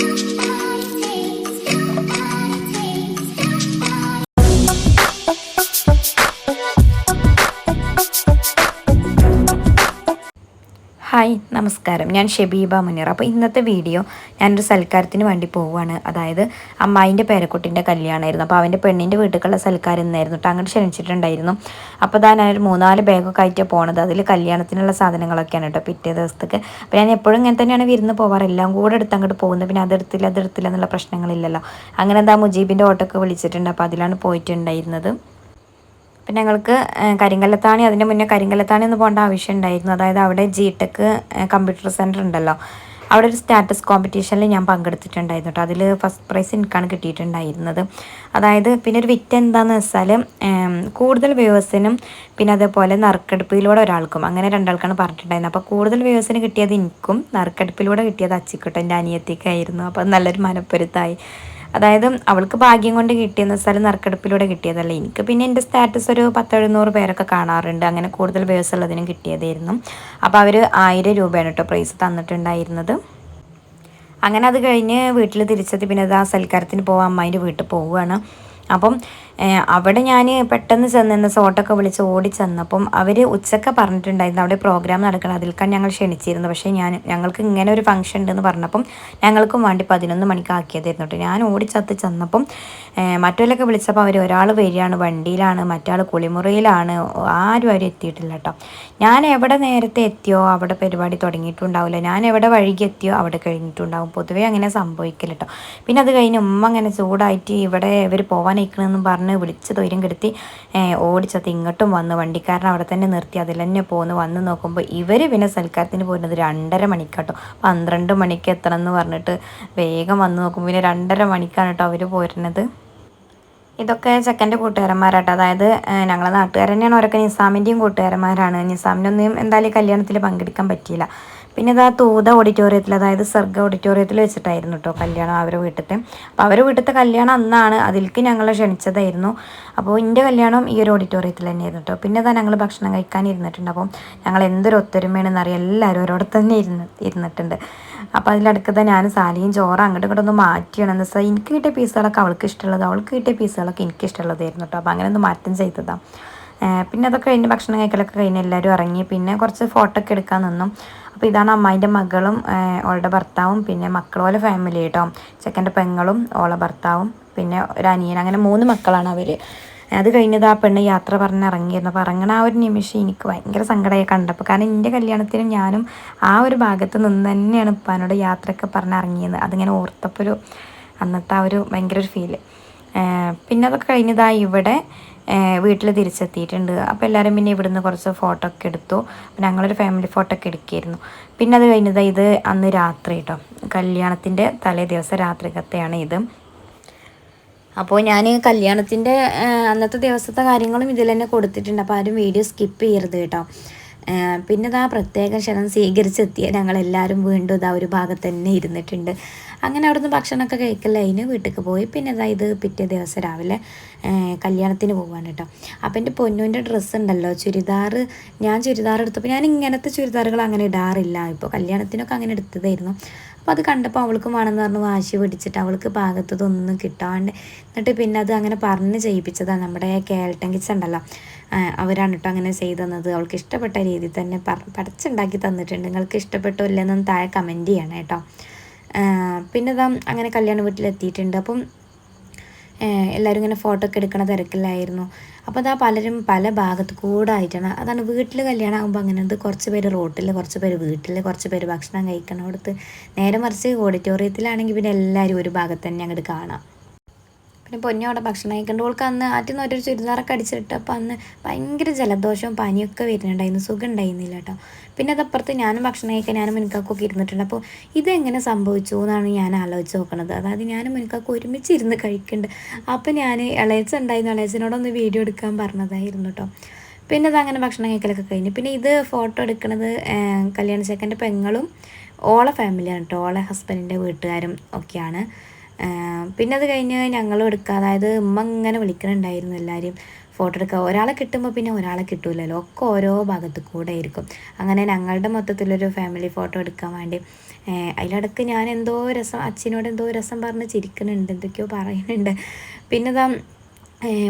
Bye. Hi നമസ്കാരം. ഞാൻ ഷെബീബ മുനീർ. അപ്പോൾ ഇന്നത്തെ വീഡിയോ ഞാനൊരു സൽക്കാരത്തിന് വേണ്ടി പോവുകയാണ്. അതായത് അമ്മായിന്റെ പേരക്കുട്ടിന്റെ കല്യാണമായിരുന്നു. അപ്പോൾ അവന്റെ പെണ്ണിന്റെ വീട്ടിലുള്ള സൽക്കാരം എന്നായിരുന്നു കേട്ടോ. അങ്ങോട്ട് ക്ഷണിച്ചിട്ടുണ്ടായിരുന്നു. അപ്പോൾ താൻ ഒരു മൂന്നാൽ ബാഗൊക്കെ ആയിട്ട് പോണത്. അതിൽ കല്യാണത്തിനുള്ള സാധനങ്ങളൊക്കെയാണ് കേട്ടോ പിറ്റേ ദിവസത്തേക്ക്. അപ്പോൾ ഞാൻ എപ്പോഴും ഇങ്ങനെ തന്നെയാണ് വിരുന്ന് പോവാറ്. എല്ലാം കൂടെ എടുത്ത് അങ്ങോട്ട് പോകുന്നത്. പിന്നെ അതെടുത്തില്ല അതെടുത്തില്ല എന്നുള്ള പ്രശ്നങ്ങളില്ലല്ലോ. അങ്ങനെ എന്താ മുജീബിന്റെ ഓട്ടോക്കെ വിളിച്ചിട്ടുണ്ട്. അപ്പോൾ അതിലാണ് പോയിട്ടുണ്ടായിരുന്നത്. പിന്നെ ഞങ്ങൾക്ക് കരിങ്കല്ലത്താണി അതിന്റെ മുന്നേ കരിങ്കല്ലത്താണി ഒന്ന് പോകേണ്ട ആവശ്യം ഉണ്ടായിരുന്നു അതായത് അവിടെ ജി ടെക് കമ്പ്യൂട്ടർ സെന്റർ ഉണ്ടല്ലോ. അവിടെ ഒരു സ്റ്റാറ്റസ് കോമ്പറ്റീഷനിൽ ഞാൻ പങ്കെടുത്തിട്ടുണ്ടായിരുന്നു കേട്ടോ അതിൽ ഫസ്റ്റ് പ്രൈസ് എനിക്കാണ് കിട്ടിയിട്ടുണ്ടായിരുന്നത്. അതായത് പിന്നെ ഒരു വിറ്റ് എന്താണെന്ന് വെച്ചാൽ കൂടുതൽ വ്യൂവേഴ്സിനും പിന്നെ അതേപോലെ നറുക്കെടുപ്പിലൂടെ ഒരാൾക്കും അങ്ങനെ രണ്ടാൾക്കാണ് പറഞ്ഞിട്ടുണ്ടായിരുന്നത്. അപ്പോൾ കൂടുതൽ വ്യൂവേഴ്സിന് കിട്ടിയത് എനിക്കും നറുക്കെടുപ്പിലൂടെ കിട്ടിയത് അച്ചിക്കുട്ടോ എന്റെ അനിയത്തിക്കായിരുന്നു അപ്പോൾ നല്ലൊരു മനപ്പൊരുത്തായി. അതായത് അവൾക്ക് ഭാഗ്യം കൊണ്ട് കിട്ടിയെന്ന് വെച്ചാൽ നറുക്കെടുപ്പിലൂടെ കിട്ടിയതല്ല. എനിക്ക് പിന്നെ എന്റെ സ്റ്റാറ്റസ് ഒരു പത്തെഴുന്നൂറ് പേരൊക്കെ കാണാറുണ്ട്. അങ്ങനെ കൂടുതൽ വ്യൂസ് ഉള്ളതിനും കിട്ടിയതായിരുന്നു. അപ്പോൾ അവർ ആയിരം രൂപയാണ് കേട്ടോ പ്രൈസ് തന്നിട്ടുണ്ടായിരുന്നത്. അങ്ങനെ അത് കഴിഞ്ഞ് വീട്ടിൽ തിരിച്ചെത്തി. പിന്നെ അത് ആ സൽക്കാരത്തിന് പോകാൻ അമ്മായിന്റെ വീട്ടിൽ പോവുകയാണ്. അപ്പം അവിടെ ഞാൻ പെട്ടെന്ന് ചെന്ന് സോട്ടൊക്കെ വിളിച്ച് ഓടി ചെന്നപ്പം അവർ ഉച്ചക്ക പറഞ്ഞിട്ടുണ്ടായിരുന്നു അവിടെ പ്രോഗ്രാം നടക്കണം അതിൽക്കാൻ ഞങ്ങൾ ക്ഷണിച്ചിരുന്നു. പക്ഷേ ഞാൻ ഞങ്ങൾക്ക് ഇങ്ങനെ ഒരു ഫംഗ്ഷൻ ഉണ്ടെന്ന് പറഞ്ഞപ്പം ഞങ്ങൾക്കും വേണ്ടി പതിനൊന്ന് മണിക്ക് ആക്കിയതായിരുന്നു കേട്ടോ. ഞാൻ ഓടിച്ചത്ത് ചെന്നപ്പം മറ്റൊരൊക്കെ വിളിച്ചപ്പോൾ അവർ ഒരാൾ വരികയാണ് വണ്ടിയിലാണ് മറ്റാൾ കുളിമുറിയിലാണ് ആരും ആരും എത്തിയിട്ടില്ല കേട്ടോ. ഞാൻ എവിടെ നേരത്തെ എത്തിയോ അവിടെ പരിപാടി തുടങ്ങിയിട്ടുണ്ടാവില്ല. ഞാൻ എവിടെ വഴുകി എത്തിയോ അവിടെ കഴിഞ്ഞിട്ടുണ്ടാവും. പൊതുവേ അങ്ങനെ സംഭവിക്കില്ല കേട്ടോ. പിന്നെ അത് കഴിഞ്ഞ് ഉമ്മ അങ്ങനെ ചൂടായിട്ട് ഇവിടെ ഇവർ പോകാൻ പറഞ്ഞ് പറഞ്ഞ് വിളിച്ച് തൊര്യം കെടുത്തി ഓടിച്ചത് ഇങ്ങോട്ടും വന്ന് വണ്ടിക്കാരൻ അവിടെ തന്നെ നിർത്തി. അതിൽ തന്നെ പോന്ന് വന്ന് നോക്കുമ്പോൾ ഇവർ പിന്നെ സൽക്കാരത്തിന് പോരുന്നത് രണ്ടര മണിക്കാട്ടോ. പന്ത്രണ്ട് മണിക്ക് എത്തണം എന്ന് പറഞ്ഞിട്ട് വേഗം വന്ന് നോക്കുമ്പോൾ പിന്നെ രണ്ടര മണിക്കാണ് കേട്ടോ അവർ പോരുന്നത്. ഇതൊക്കെ ചെക്കന്റെ കൂട്ടുകാരന്മാരാട്ടോ. അതായത് ഞങ്ങളെ നാട്ടുകാർ തന്നെയാണ്. അവരൊക്കെ നിസാമിന്റെയും കൂട്ടുകാരന്മാരാണ്. നിസാമിനൊന്നും എന്തായാലും കല്യാണത്തിൽ പങ്കെടുക്കാൻ പറ്റിയില്ല. പിന്നെ ഇതാ തൂത ഓഡിറ്റോറിയത്തിൽ അതായത് സർഗ ഓഡിറ്റോറിയത്തിൽ വെച്ചിട്ടായിരുന്നു കേട്ടോ കല്യാണം അവരെ വീട്ടിലത്തെ അപ്പോൾ അവരെ വീട്ടിലത്തെ കല്യാണം അന്നാണ് അതിലേക്ക് ഞങ്ങളെ ക്ഷണിച്ചതായിരുന്നു. അപ്പോൾ എന്റെ കല്യാണം ഈ ഒരു ഓഡിറ്റോറിയത്തിൽ തന്നെയായിരുന്നു കേട്ടോ പിന്നെ ഇതാ ഞങ്ങൾ ഭക്ഷണം കഴിക്കാൻ ഇരുന്നിട്ടുണ്ട്. അപ്പം ഞങ്ങൾ എന്തൊരു ഒത്തൊരുമയാണെന്ന് അറിയാം എല്ലാവരും അവരോട് തന്നെ ഇരുന്ന് ഇരുന്നിട്ടുണ്ട്. അപ്പോൾ അതിലടുക്കത്തെ ഞാൻ സാലിയും ചോറും അങ്ങോട്ടും ഇങ്ങോട്ടും ഒന്ന് മാറ്റിയാണ്. എന്ന് വെച്ചാൽ എനിക്ക് കിട്ടിയ പീസുകളൊക്കെ അവൾക്ക് ഇഷ്ടമുള്ളത് അവൾക്ക് കിട്ടിയ പീസുകളൊക്കെ എനിക്ക് ഇഷ്ടമുള്ളതായിരുന്നു കേട്ടോ അപ്പോൾ അങ്ങനെ ഒന്ന് മാറ്റം ചെയ്തതാണ് പിന്നെ അതൊക്കെ കഴിഞ്ഞ് ഭക്ഷണം കഴിക്കലൊക്കെ കഴിഞ്ഞ് എല്ലാവരും ഇറങ്ങി. പിന്നെ കുറച്ച് ഫോട്ടോ ഒക്കെ എടുക്കാൻ നിന്നു. അപ്പോൾ ഇതാണ് അമ്മായിന്റെ മകളും ഓളുടെ ഭർത്താവും പിന്നെ മക്കളോലെ ഫാമിലി കേട്ടോ ചെക്കന്റെ പെങ്ങളും ഓളെ ഭർത്താവും പിന്നെ ഒരു അനിയൻ അങ്ങനെ മൂന്ന് മക്കളാണ് അവർ അത് കഴിഞ്ഞത് ആ പെണ്ണ് യാത്ര പറഞ്ഞ് ഇറങ്ങിയിരുന്നു. അപ്പോൾ ഇറങ്ങണ ആ ഒരു നിമിഷം എനിക്ക് ഭയങ്കര സങ്കടമായി കണ്ടപ്പോൾ കാരണം എന്റെ കല്യാണത്തിനും ഞാനും ആ ഒരു ഭാഗത്ത് നിന്ന് തന്നെയാണ് ഉപ്പാനോട് യാത്രയൊക്കെ പറഞ്ഞ് ഇറങ്ങിയത്. അതിങ്ങനെ ഓർത്തപ്പോൾ ഒരു അന്നത്തെ ആ ഒരു ഭയങ്കര ഒരു ഫീൽ പിന്നെ അതൊക്കെ കഴിഞ്ഞതാ ഇവിടെ വീട്ടിൽ തിരിച്ചെത്തിയിട്ടുണ്ട്. അപ്പോൾ എല്ലാവരും പിന്നെ ഇവിടുന്ന് കുറച്ച് ഫോട്ടോ ഒക്കെ എടുത്തു. ഞങ്ങളൊരു ഫാമിലി ഫോട്ടോ ഒക്കെ എടുക്കുകയായിരുന്നു പിന്നെ അത് കഴിഞ്ഞത് ഇത് അന്ന് രാത്രി കേട്ടോ കല്യാണത്തിന്റെ തലേ ദിവസം രാത്രികത്തെയാണ് ഇത്. അപ്പോൾ ഞാൻ കല്യാണത്തിന്റെ അന്നത്തെ ദിവസത്തെ കാര്യങ്ങളും ഇതിൽ തന്നെ കൊടുത്തിട്ടുണ്ട്. അപ്പോൾ ആരും വീഡിയോ സ്കിപ്പ് ചെയ്യരുത് കേട്ടോ പിന്നെ ഇതാ പ്രത്യേക ക്ഷണം സ്വീകരിച്ചെത്തിയ ഞങ്ങളെല്ലാവരും വീണ്ടും ഇതാ ഒരു ഭാഗത്ത് തന്നെ ഇരുന്നിട്ടുണ്ട്. അങ്ങനെ അവിടുന്ന് ഭക്ഷണമൊക്കെ കഴിക്കല്ല? അതിന് വീട്ടിലേക്ക് പോയി. പിന്നെ ഇതാ ഇത് പിറ്റേ ദിവസം രാവിലെ കല്യാണത്തിന് പോകാൻ കേട്ടോ. അപ്പം എന്റെ പൊന്നുവിന്റെ ഡ്രസ്സ് ഉണ്ടല്ലോ ചുരിദാർ ഞാൻ ചുരിദാർ എടുത്തപ്പോൾ ഞാൻ ഇങ്ങനത്തെ ചുരിദാറുകൾ അങ്ങനെ ഇടാറില്ല. ഇപ്പോൾ കല്യാണത്തിനൊക്കെ അങ്ങനെ എടുത്തതായിരുന്നു. അപ്പോൾ അത് കണ്ടപ്പോൾ അവൾക്കും വേണമെന്ന് പറഞ്ഞ് വാശി പിടിച്ചിട്ട് അവൾക്ക് പാകത്തതൊന്നും കിട്ടാണ്ട് എന്നിട്ട് പിന്നെ അത് അങ്ങനെ പറഞ്ഞ് ചെയ്യിപ്പിച്ചതാണ് നമ്മുടെ കേൾട്ടൻ ഉണ്ടല്ലോ. അവരാണ് കേട്ടോ അങ്ങനെ ചെയ്തു തന്നത്. അവൾക്ക് ഇഷ്ടപ്പെട്ട രീതിയിൽ തന്നെ പഠിച്ചുണ്ടാക്കി തന്നിട്ടുണ്ട്. നിങ്ങൾക്ക് ഇഷ്ടപ്പെട്ടോ താഴെ കമന്റ് ചെയ്യണം കേട്ടോ പിന്നെ ഇതാ അങ്ങനെ കല്യാണ വീട്ടിലെത്തിയിട്ടുണ്ട്. അപ്പം എല്ലാവരും ഇങ്ങനെ ഫോട്ടോ ഒക്കെ എടുക്കണ തിരക്കില്ലായിരുന്നു അപ്പോൾ അതാ പലരും പല ഭാഗത്ത് കൂടെ ആയിട്ടാണ് അതാണ് വീട്ടിൽ കല്യാണം ആകുമ്പോൾ അങ്ങനെ ഉണ്ട് കുറച്ച് പേര് റോട്ടിൽ കുറച്ച് പേര് വീട്ടിൽ കുറച്ച് പേര് ഭക്ഷണം കഴിക്കണോടത്ത് നേരെ മറിച്ച് ഓഡിറ്റോറിയത്തിലാണെങ്കിൽ പിന്നെ എല്ലാവരും ഒരു ഭാഗത്ത് തന്നെ അങ്ങോട്ട് കാണാം. പിന്നെ പൊന്നോടെ ഭക്ഷണം കഴിക്കേണ്ട. ഓൾക്ക് അന്ന് നിന്ന് ഒരു ചുരിദാറൊക്കെ അടിച്ചിട്ട് അപ്പോൾ അന്ന് ഭയങ്കര ജലദോഷവും പനിയൊക്കെ വരുന്നുണ്ടായിരുന്നു. സുഖം ഉണ്ടായിരുന്നില്ല കേട്ടോ. പിന്നെ അതപ്പുറത്ത് ഞാനും ഭക്ഷണം കഴിക്കാൻ ഞാനും മുൻകാക്കൊക്കെ ഇരുന്നിട്ടുണ്ട്. അപ്പോൾ ഇതെങ്ങനെ സംഭവിച്ചു എന്നാണ് ഞാൻ ആലോചിച്ച് നോക്കണത്. അതായത് ഞാനും മുൻകാക്ക് ഒരുമിച്ച് ഇരുന്ന് കഴിക്കുന്നുണ്ട് അപ്പോൾ ഞാൻ ഇളയച്ച ഉണ്ടായിരുന്നു. ഇളയച്ചനോടൊന്ന് വീഡിയോ എടുക്കാൻ പറഞ്ഞതായിരുന്നു കേട്ടോ. പിന്നെ അതങ്ങനെ ഭക്ഷണം കഴിക്കലൊക്കെ കഴിഞ്ഞു. പിന്നെ ഇത് ഫോട്ടോ എടുക്കുന്നത് കല്യാണ ചേക്കന്റെ പെങ്ങളും ഓളെ ഫാമിലിയാണ് കേട്ടോ. ഓളെ ഹസ്ബൻഡിന്റെ വീട്ടുകാരും ഒക്കെയാണ്. പിന്നെ അത് കഴിഞ്ഞ് ഞങ്ങളും എടുക്കുക അതായത് ഉമ്മ ഇങ്ങനെ വിളിക്കണുണ്ടായിരുന്നു എല്ലാവരും ഫോട്ടോ എടുക്കുക ഒരാളെ കിട്ടുമ്പോൾ പിന്നെ ഒരാളെ കിട്ടൂലല്ലോ. ഒക്കെ ഓരോ ഭാഗത്ത് കൂടെ ആയിരിക്കും. അങ്ങനെ ഞങ്ങളുടെ മൊത്തത്തിലൊരു ഫാമിലി ഫോട്ടോ എടുക്കാൻ വേണ്ടി അതിലിടക്ക് ഞാൻ എന്തോ രസം അച്ഛനോട് എന്തോ രസം പറഞ്ഞ് ചിരിക്കുന്നുണ്ട് എന്തൊക്കെയോ പറയുന്നുണ്ട്. പിന്നെ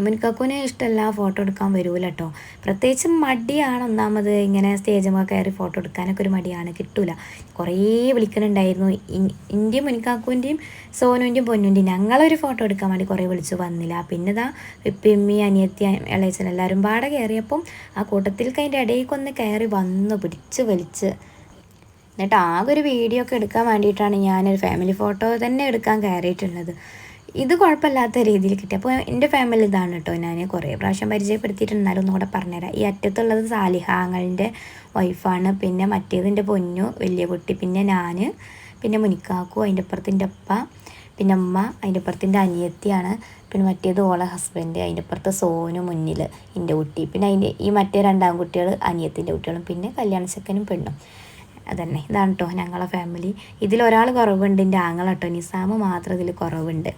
മുനിക്കാക്കൂനെ ഇഷ്ടമല്ല ഫോട്ടോ എടുക്കാൻ വരൂല കേട്ടോ പ്രത്യേകിച്ച് മടിയാണ് ഒന്നാമത് ഇങ്ങനെ സ്റ്റേജുമ്പോൾ കയറി ഫോട്ടോ എടുക്കാനൊക്കെ ഒരു മടിയാണ് കിട്ടൂല. കുറേ വിളിക്കുന്നുണ്ടായിരുന്നു ഇന്ത്യയും മുനിക്കാക്കൂന്റെയും സോനുവിന്റെയും പൊന്നുവിന്റെയും ഞങ്ങളൊരു ഫോട്ടോ എടുക്കാൻ വേണ്ടി കുറേ വിളിച്ചു വന്നില്ല. പിന്നെ ഇതാ ഇപ്പിമ്മി അനിയത്തി ഇളയച്ചൻ എല്ലാവരും പാടെ കയറിയപ്പം ആ കൂട്ടത്തിൽ അതിന്റെ ഇടയിൽക്കൊന്ന് കയറി വന്നു പിടിച്ച് വലിച്ച്. എന്നിട്ട് ആകെ ഒരു വീഡിയോ ഒക്കെ എടുക്കാൻ വേണ്ടിയിട്ടാണ് ഞാനൊരു ഫാമിലി ഫോട്ടോ തന്നെ എടുക്കാൻ കയറിയിട്ടുള്ളത്. ഇത് കുഴപ്പമില്ലാത്ത രീതിയിൽ കിട്ടി. അപ്പോൾ എന്റെ ഫാമിലി ഇതാണ് കേട്ടോ ഞാൻ കുറേ പ്രാവശ്യം പരിചയപ്പെടുത്തിയിട്ടുണ്ടായിരുന്നു ഒന്നുകൂടെ പറഞ്ഞുതരാം. ഈ അറ്റത്തുള്ളത് സാലിഹാങ്ങളുടെ വൈഫാണ് പിന്നെ മറ്റേതിന്റെ പൊന്നു വലിയ കുട്ടി പിന്നെ ഞാൻ പിന്നെ മുനിക്കാക്കു അതിന്റെ അപ്പുറത്തിന്റെ അപ്പ പിന്നെ അമ്മ അതിന്റെ അപ്പുറത്തിന്റെ അനിയത്തിയാണ്. പിന്നെ മറ്റേത് ഓളെ ഹസ്ബൻഡ് അതിന്റെ അപ്പുറത്ത് സോനു മുന്നിൽ എന്റെ കുട്ടി. പിന്നെ അതിന്റെ ഈ മറ്റേ രണ്ടാം കുട്ടികൾ അനിയത്തിന്റെ കുട്ടികളും പിന്നെ കല്യാണ ചെക്കനും പെണ്ണും. അതന്നെ. ഇതാണ് കേട്ടോ ഞങ്ങളെ ഫാമിലി ഇതിലൊരാൾ കുറവുണ്ട് എന്റെ ആങ്ങളട്ടോ നിസാമ് മാത്രം ഇതിൽ കുറവുണ്ട്.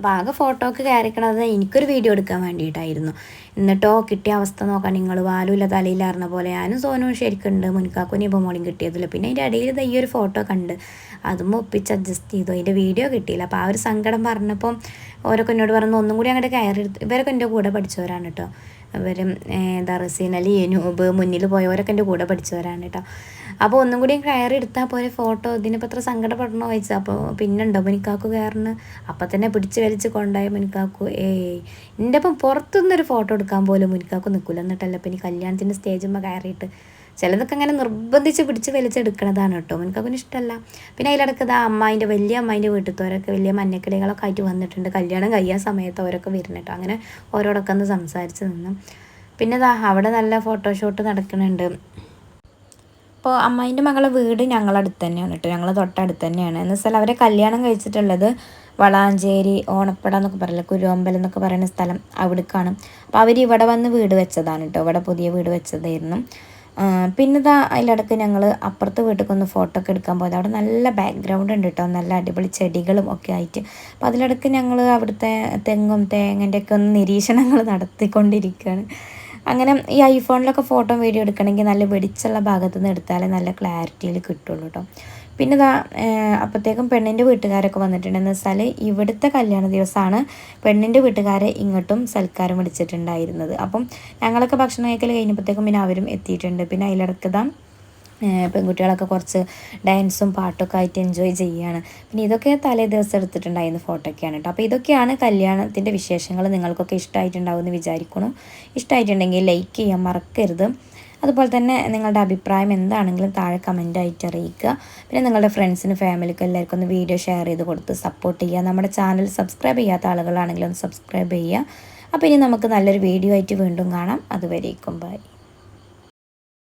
അപ്പോൾ ആകെ ഫോട്ടോ ഒക്കെ കയറിക്കണത് എനിക്കൊരു വീഡിയോ എടുക്കാൻ വേണ്ടിയിട്ടായിരുന്നു. എന്നിട്ടോ കിട്ടിയ അവസ്ഥ നോക്കാൻ നിങ്ങൾ വാലുമില്ല തലയിലായിരുന്ന പോലെ ഞാനും സോനും ശരിക്കുണ്ട് മുൻകാക്കുനി ഇപ്പോൾ മോളിയും കിട്ടിയതില്ല. പിന്നെ അതിന്റെ ഇടയിൽ ഈ ഒരു ഫോട്ടോ കണ്ട് അതും ഒപ്പിച്ച് അഡ്ജസ്റ്റ് ചെയ്തു. അതിന്റെ വീഡിയോ കിട്ടിയില്ല. അപ്പോൾ ആ ഒരു സങ്കടം പറഞ്ഞപ്പം ഓരോ എന്നോട് പറഞ്ഞു ഒന്നും കൂടി അങ്ങോട്ട് കയറി ഇവരൊക്കെ എന്റെ കൂടെ പഠിച്ചവരാണ് കേട്ടോ ഇവരും ദറസീൻ റസീൻ അലി എനൂബ് മുന്നിൽ പോയവരൊക്കെ എന്റെ കൂടെ പഠിച്ചവരാണ് കേട്ടോ. അപ്പോൾ ഒന്നും കൂടി കയറി എടുത്താൽ പോലെ ഫോട്ടോ ഇതിനിപ്പോൾ എത്ര സങ്കടപ്പെടണോ ചോദിച്ചാൽ അപ്പോൾ പിന്നെ ഉണ്ടോ മുനിക്കാക്കു കയറിന് അപ്പം തന്നെ പിടിച്ച് വലിച്ച് കൊണ്ടായ മുനിക്കാക്കു ഏയ് എന്റെ അപ്പം പുറത്തുനിന്നൊരു ഫോട്ടോ എടുക്കാൻ പോലും മുനിക്കാക്കു നിൽക്കില്ല എന്നിട്ടല്ല ഇപ്പം ഇനി കല്യാണത്തിന്റെ സ്റ്റേജുമ്പോൾ കയറിയിട്ട് ചിലതൊക്കെ അങ്ങനെ നിർബന്ധിച്ച് പിടിച്ച് വലിച്ചെടുക്കണതാണ് കേട്ടോ. അങ്ങനെ ഇഷ്ടമല്ല. പിന്നെ അതിലിടക്ക് ഇതാ അമ്മായിന്റെ വലിയ അമ്മായിന്റെ വീട്ടിലത്തോരൊക്കെ വലിയ മഞ്ഞക്കിളികളൊക്കെ ആയിട്ട് വന്നിട്ടുണ്ട്. കല്യാണം കഴിയാൻ സമയത്ത് അവരൊക്കെ വരുന്നു കേട്ടോ. അങ്ങനെ ഓരോടൊക്കെ ഒന്ന് സംസാരിച്ച് നിന്നു. പിന്നെ ഇതാ അവിടെ നല്ല ഫോട്ടോഷൂട്ട് നടക്കുന്നുണ്ട്. അപ്പോൾ അമ്മായിന്റെ മകളെ വീട് ഞങ്ങളടുത്ത് തന്നെയാണ് കേട്ടോ. ഞങ്ങൾ തൊട്ടടുത്ത് തന്നെയാണ്. എന്ന് വെച്ചാൽ അവരെ കല്യാണം കഴിച്ചിട്ടുള്ളത് വളാഞ്ചേരി ഓണപ്പട എന്നൊക്കെ പറയില്ല കുരുവമ്പലം എന്നൊക്കെ പറയുന്ന സ്ഥലം അവിടേക്കാണ്. അപ്പോൾ അവർ ഇവിടെ വന്ന് വീട് വെച്ചതാണ് കേട്ടോ. ഇവിടെ പുതിയ വീട് വെച്ചതായിരുന്നു. പിന്നെ ഇതാ അതിലിടക്ക് ഞങ്ങൾ അപ്പുറത്തെ വീട്ടിൽ ഒന്ന് ഫോട്ടോ ഒക്കെ എടുക്കാൻ പോയത്. അവിടെ നല്ല ബാക്ക്ഗ്രൗണ്ട് ഉണ്ട് കേട്ടോ നല്ല അടിപൊളി ചെടികളും ഒക്കെ ആയിട്ട്. അപ്പം അതിലിടക്ക് ഞങ്ങൾ അവിടുത്തെ തെങ്ങും തേങ്ങന്റെ ഒക്കെ ഒന്ന് നിരീക്ഷണങ്ങൾ നടത്തിക്കൊണ്ടിരിക്കുകയാണ് അങ്ങനെ ഈ ഐഫോണിലൊക്കെ ഫോട്ടോ വീഡിയോ എടുക്കണമെങ്കിൽ നല്ല വെടിച്ചുള്ള ഭാഗത്തു നിന്ന് എടുത്താലേ നല്ല ക്ലാരിറ്റിയിൽ കിട്ടുള്ളൂ കേട്ടോ പിന്നെ ഇതാ അപ്പോഴത്തേക്കും പെണ്ണിന്റെ വീട്ടുകാരൊക്കെ വന്നിട്ടുണ്ടെന്ന് വെച്ചാൽ ഇവിടുത്തെ കല്യാണ ദിവസമാണ് പെണ്ണിന്റെ വീട്ടുകാരെ ഇങ്ങോട്ടും സൽക്കാരം വിളിച്ചിട്ടുണ്ടായിരുന്നത്. അപ്പം ഞങ്ങളൊക്കെ ഭക്ഷണം കഴിക്കൽ കഴിഞ്ഞപ്പോഴത്തേക്കും പിന്നെ അവരും എത്തിയിട്ടുണ്ട്. പിന്നെ അതിലിടക്കതാ പെൺകുട്ടികളൊക്കെ കുറച്ച് ഡാൻസും പാട്ടൊക്കെ ആയിട്ട് എൻജോയ് ചെയ്യുകയാണ്. പിന്നെ ഇതൊക്കെ തലേ ദിവസം എടുത്തിട്ടുണ്ടായിരുന്ന ഫോട്ടോയൊക്കെയാണ് കേട്ടോ. അപ്പോൾ ഇതൊക്കെയാണ് കല്യാണത്തിന്റെ വിശേഷങ്ങൾ നിങ്ങൾക്കൊക്കെ ഇഷ്ടമായിട്ടുണ്ടാവും എന്ന് വിചാരിക്കണം ഇഷ്ടമായിട്ടുണ്ടെങ്കിൽ ലൈക്ക് ചെയ്യാൻ മറക്കരുത്. അതുപോലെ തന്നെ നിങ്ങളുടെ അഭിപ്രായം എന്താണെങ്കിലും താഴെ കമന്റായിട്ട് അറിയിക്കുക. പിന്നെ നിങ്ങളുടെ ഫ്രണ്ട്സിനും ഫാമിലിക്കും എല്ലാവർക്കും ഒന്ന് വീഡിയോ ഷെയർ ചെയ്ത് കൊടുത്ത് സപ്പോർട്ട് ചെയ്യുക. നമ്മുടെ ചാനൽ സബ്സ്ക്രൈബ് ചെയ്യാത്ത ആളുകളാണെങ്കിലും ഒന്ന് സബ്സ്ക്രൈബ് ചെയ്യുക. അപ്പോൾ ഇനി നമുക്ക് നല്ലൊരു വീഡിയോ ആയിട്ട് വീണ്ടും കാണാം. അതുവരേക്കും ബൈ